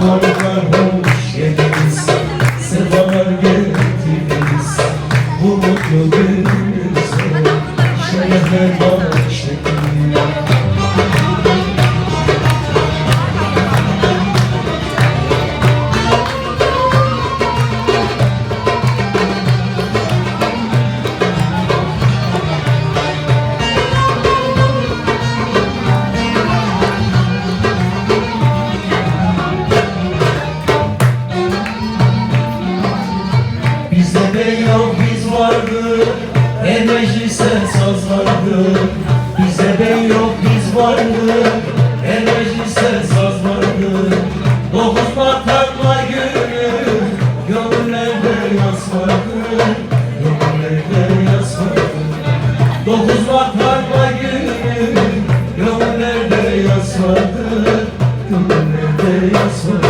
Hariklar hoş Bizde beyaz biz vardı E meclise saz vardı Bizde beyaz biz vardı E meclise saz vardı Dokuz bataklar günü Gönüllerde yaz vardı Gönüllerde yaz vardı Dokuz bataklar günü Gönüllerde yaz vardı Gönüllerde yaz vardı